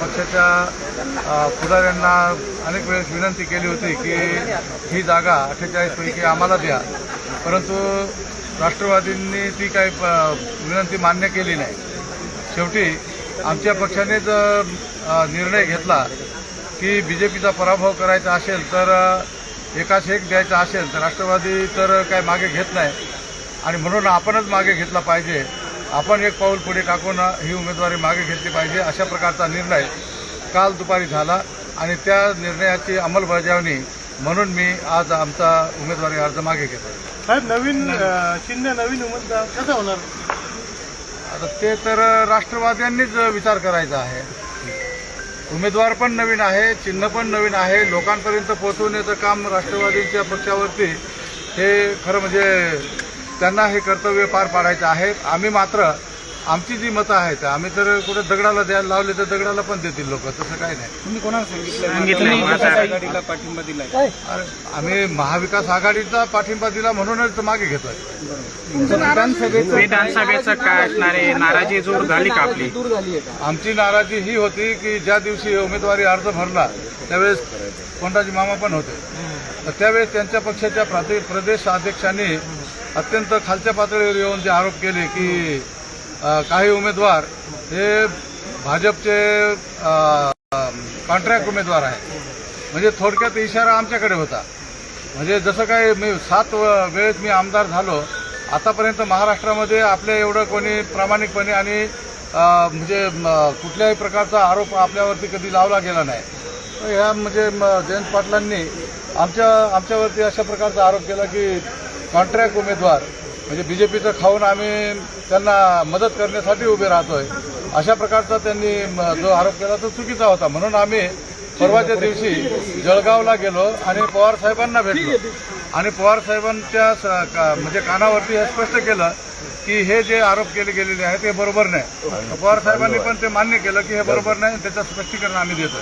पक्षाच्या पुढाऱ्यांना अनेक वेळेस विनंती केली होती की ही जागा अठ्ठेचाळीसपैकी आम्हाला द्या. परंतु राष्ट्रवादींनी ती काही प- विनंती मान्य केली नाही. शेवटी आमच्या पक्षानेच निर्णय घेतला की बीजेपीचा पराभव करायचा असेल तर अ, एकाच एक द्यायचा असेल तर राष्ट्रवादी तर काय मागे घेत नाही. आणि म्हणून आपणच मागे घेतला पाहिजे. आपण एक पाऊल पुढे टाकून ही उमेदवारी मागे घेतली पाहिजे अशा प्रकारचा निर्णय काल दुपारी झाला आणि त्या निर्णयाची अंमलबजावणी म्हणून मी आज आमचा उमेदवारी अर्ज मागे घेतो साहेब नवीन चिन्ह नवीन उमेदवार कसं होणार? आता ते तर राष्ट्रवाद्यांनीच विचार करायचा आहे. उमेदवार पण नवीन आहे चिन्ह पण नवीन आहे लोकांपर्यंत पोहोचवण्याचं काम राष्ट्रवादीच्या पक्षावरती हे खरं म्हणजे त्यांना हे कर्तव्य पार पाडायचं आहे आम्ही मात्र आमची जी मतं आहेत आम्ही तर कुठे दगडाला द्यायला लावले तर दगडाला पण देतील लोक तसं काही नाही. तुम्ही कोणाला सांगितलं? पाठिंबा आम्ही महाविकास आघाडीचा पाठिंबा दिला म्हणूनच तर मागे घेतोय. विधानसभेचं विधानसभेचं काय असणार आहे? नाराजी जोर झाली का आपली? आमची नाराजी ही होती की ज्या दिवशी उमेदवारी अर्ज भरला त्यावेळेस कोंडाजी मामा पण होते. तर त्यावेळेस त्यांच्या पक्षाच्या प्रादे- प्रदेश अध्यक्षांनी अत्यंत खालच्या पातळीवर येऊन जे आरोप केले की काही उमेदवार हे भाजपचे कॉन्ट्रॅक्ट उमेदवार आहेत. म्हणजे थोडक्यात इशारा आमच्याकडे होता. म्हणजे जसं काही मी सात व- वेळेस मी आमदार झालो आतापर्यंत महाराष्ट्रामध्ये आपल्या एवढं कोणी प्रामाणिकपणे आणि म्हणजे कुठल्याही प्रकारचा आरोप आपल्यावरती कधी लावला गेला नाही. ह्या म्हणजे म, जयंत पाटलांनी आमच्या आमच्यावरती अशा प्रकारचा आरोप केला की कॉन्ट्रॅक्ट उमेदवार म्हणजे बीजेपीचं खाऊन आम्ही त्यांना मदत करण्यासाठी उभे राहतोय. अशा प्रकारचा त्यांनी म, जो आरोप केला तो चुकीचा होता. म्हणून आम्ही परवाच्या दिवशी जळगावला गेलो आणि पवार साहेबांना भेटलो. आणि पवार साहेबांच्या स- का- म्हणजे कानावरती हे स्पष्ट केलं की हे जे आरोप केले गेलेले आहेत ते बरोबर नाही. पवार साहेबांनी पण ते मान्य केलं की हे बरोबर नाही त्याचं स्पष्टीकरण आम्ही देतोय.